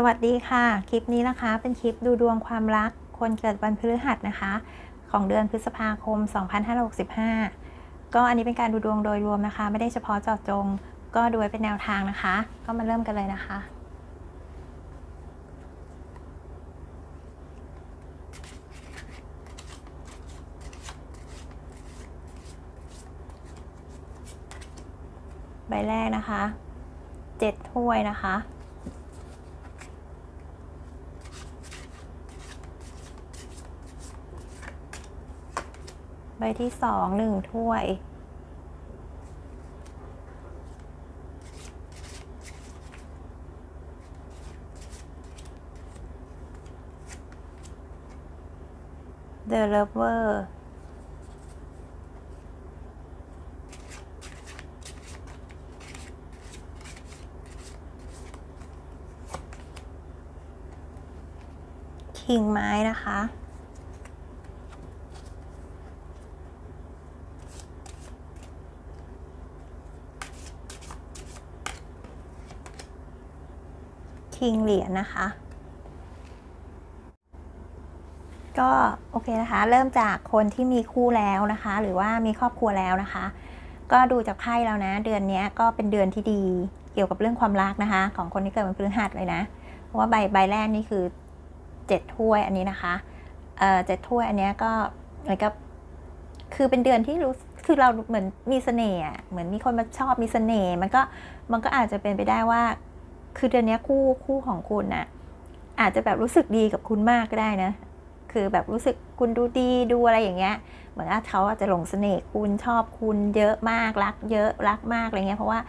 สวัสดีค่ะ คลิปนี้นะคะ เป็นคลิปดูดวงความรัก คนเกิดวันพฤหัสนะคะ ของเดือนพฤษภาคม 2565 ก็อันนี้เป็นการดูดวงโดยรวมนะคะ ไม่ได้เฉพาะเจาะจง ก็ดูไว้เป็นแนวทางนะคะ ก็มาเริ่มกันเลยนะคะ ใบแรกนะคะเจ็ดถ้วยนะคะ ใบที่สองหนึ่งถ้วย The Lover คิงไม้นะคะ คิงเหรียญนะคะ ก็โอเคนะคะ เริ่มจากคนที่มีคู่แล้วนะคะ หรือว่ามีครอบครัวแล้วนะคะ ก็ดูจากไพ่แล้วนะ เดือนนี้ก็เป็นเดือนที่ดีเกี่ยวกับเรื่องความรักนะคะ ของคนที่เกิดวันพฤหัสเลยนะเพราะว่าใบใบแรกนี่คือเจ็ดถ้วยอันนี้นะคะเอ่อเจ็ดถ้วยอันนี้ก็เหมือนกับคือเป็นเดือนที่รู้คือเราเหมือนมีเสน่ห์เหมือนมีคนมาชอบมีเสน่ห์มันก็มันก็อาจจะเป็นไปได้ว่า คือเดือนนี้คู่คู่ของคุณน่ะอาจจะแบบรู้สึกดีกับคุณมากก็ได้นะ คือแบบรู้สึกคุณดูดีดูอะไรอย่างเงี้ย เหมือนว่าเขาอาจจะหลงเสน่ห์คุณชอบคุณเยอะมากรัก เยอะรักมากอะไรเงี้ยเพราะว่า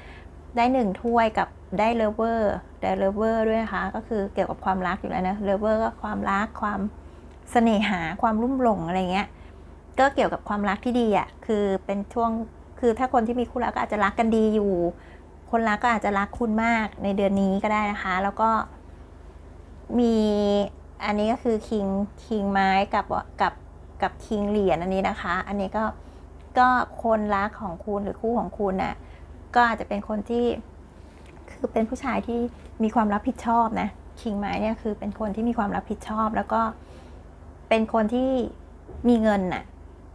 ได้หนึ่งถ้วยกับได้เลเวอร์ได้เลเวอร์ด้วยนะคะก็คือเกี่ยวกับความรักอยู่แล้วนะเลเวอร์ก็ความรักความเสน่หาความรุ่มหลงอะไรเงี้ยก็เกี่ยวกับความรักที่ดีอะคือเป็นช่วงคือถ้าคนที่มีคู่แล้วก็อาจจะรักกันดีอยู่ คนรักก็อาจจะรักคุณมากในเดือนนี้ก็ได้นะคะ แล้วก็มีอันนี้ก็คือคิงคิงไม้กับกับกับคิงเหรียญอันนี้นะคะ อันนี้ก็ก็คนรักของคุณหรือคู่ของคุณน่ะก็อาจจะเป็นคนที่คือเป็นผู้ชายที่มีความรับผิดชอบนะคิงไม้เนี่ยคือเป็นคนที่มีความรับผิดชอบ แล้วก็เป็นคนที่มีเงินน่ะ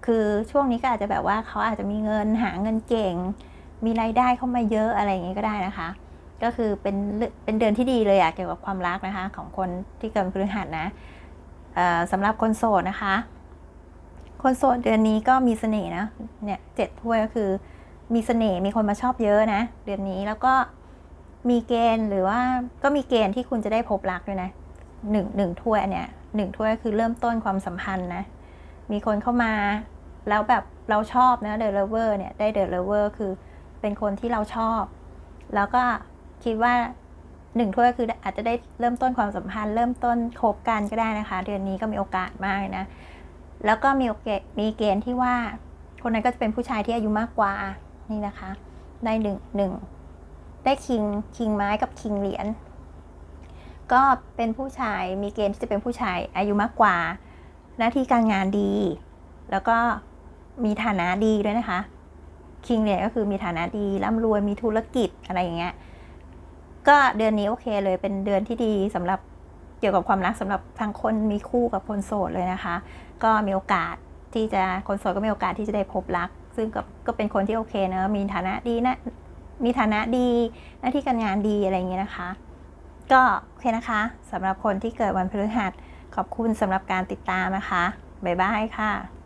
คือช่วงนี้ก็อาจจะแบบว่าเขาอาจจะมีเงินหาเงินเก่ง มีรายได้เข้ามาเยอะอะไรอย่างนี้ก็ได้นะคะ ก็คือเป็นเป็นเดือนที่ดีเลยอะเกี่ยวกับความรักนะคะ ของคนที่เกิดพฤหัสนะสำหรับคนโสดนะคะ คนโสดเดือนนี้ก็มีเสน่ห์นะเนี่ยเจ็ดถ้วยก็คือมีเสน่ห์มีคนมาชอบเยอะนะ เดือนนี้แล้วก็มีเกณฑ์หรือว่าก็มีเกณฑ์ที่คุณจะได้พบรักด้วยนะหนึ่งหนึ่งถ้วยเนี้ยหนึ่งถ้วยคือเริ่มต้นความสัมพันธ์นะ มีคนเข้ามาแล้วแบบเราชอบนะเดอะเลเวอร์เนี่ยได้เดอะเลเวอร์คือ เป็นคนที่เราชอบ แล้วก็คิดว่าหนึ่งถ้วยคืออาจจะได้เริ่มต้นความสัมพันธ์ เริ่มต้นคบกันก็ได้นะคะ เดือนนี้ก็มีโอกาสมากนะ แล้วก็มีโอกาสมีเกณฑ์ที่ว่า คนนั้นก็จะเป็นผู้ชายที่อายุมากกว่านี่นะคะ ได้หนึ่งหนึ่งได้คิงคิงไม้กับคิงเหรียญก็เป็นผู้ชายมีเกณฑ์ที่จะเป็นผู้ชายอายุมากกว่า หน้าที่การงานดี แล้วก็มีฐานะดีด้วยนะคะ คิงเนี่ยก็คือมีฐานะดีร่ำรวยมีธุรกิจอะไรอย่างเงี้ยก็เดือนนี้โอเคเลยเป็นเดือนที่ดีสำหรับเกี่ยวกับความรักสำหรับทั้งคนมีคู่กับคนโสดเลยนะคะ ก็มีโอกาสที่จะคนโสดก็มีโอกาสที่จะได้พบรัก ซึ่งก็ก็เป็นคนที่โอเคนะมีฐานะดีนะมีฐานะดีหน้าที่การงานดีอะไรอย่างเงี้ยนะคะ ก็โอเคนะคะสำหรับคนที่เกิดวันพฤหัสขอบคุณสำหรับการติดตามนะคะบ๊ายบายค่ะ